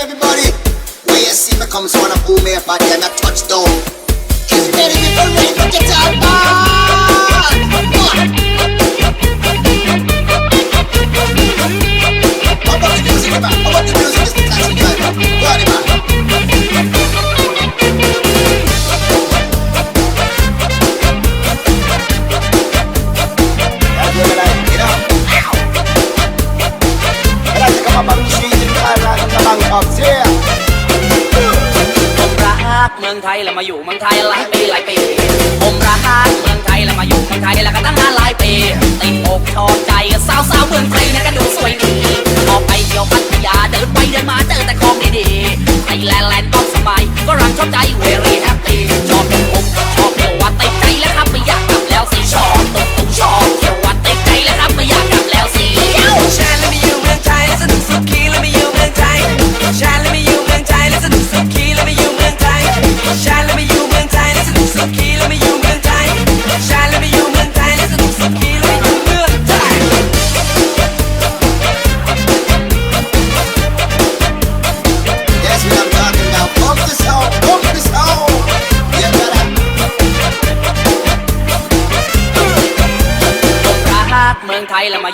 everybody. Where you see me comes one of boom here, but then I touchdown. It's very different, but get out, ยแล้วมาอยู่เมืองไทยหลายปีหลายปี ผมราคาเมืองไทยแล้วมาอยู่เมืองไทยแล้วก็ตั้งนานหลายปีติดอกชอบใจสาวสาวเมืองไทยนะก็ดูสวยดี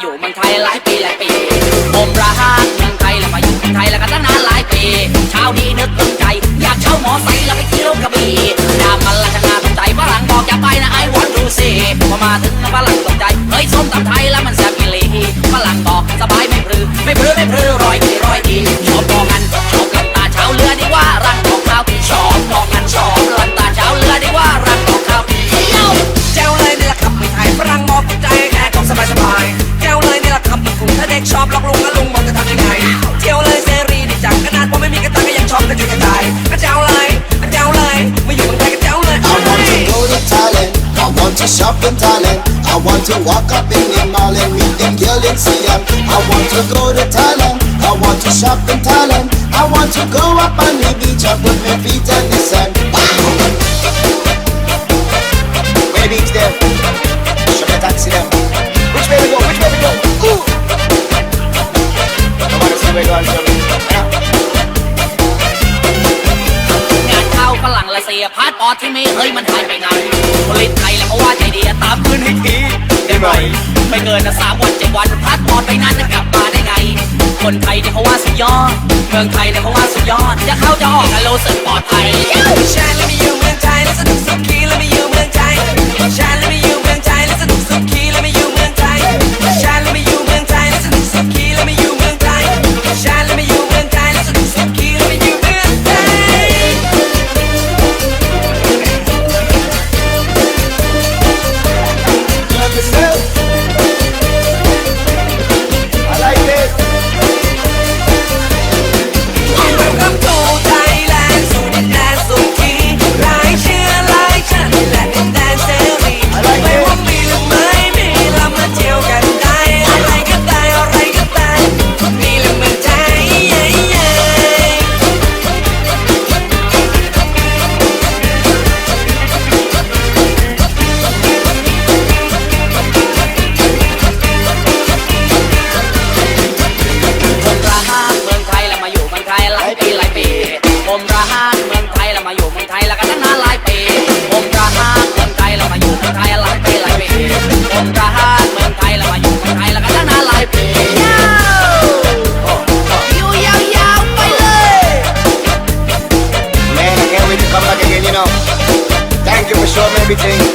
อยู่เมืองไทยหลายปีหลายปี ผมประหารเมืองไทยแล้วมาอยู่เมืองไทยแล้วก็ตั้งนานหลายปี เช้าดีนึกตั้งใจ อยากเช่าหมอไซค์แล้วไปเที่ยวกระบี่ดามันละชนาตั้งใจฝรั่งบอกอย่าไปนะไอ้วอนดูสิพอมาถึงฝรั่งตกใจ เฮ้ยส้มตำไทยแล้วมันแซ่บอีหลีฝรั่งบอกสบายไม่พลือไม่พ talent. I want to walk up in the mall and meet them girl and see them. I want to go to Thailand. I want to shop in Thailand. I want to go up on the beach. I อดที่มีเฮ้ยมันหายไปไหนผลิตไทยแล้วเพราะว่าใจดีตามคืนให้ทีได้ไหมไม่เกินนะสามวันเจ็ดวันพัดพอดไปนั้นจะกลับมาได้ไง คนไทยเนี่ยเขาว่าสุดยอด เมืองไทยเนี่ยเขาว่าสุดยอด จะเข้าจะออกกันรู้สึกปลอดภัยใช่แล้วมีอยู่เมืองไทยแล้วสนุกสุขีแล้วมีอยู่เมืองไทย everything.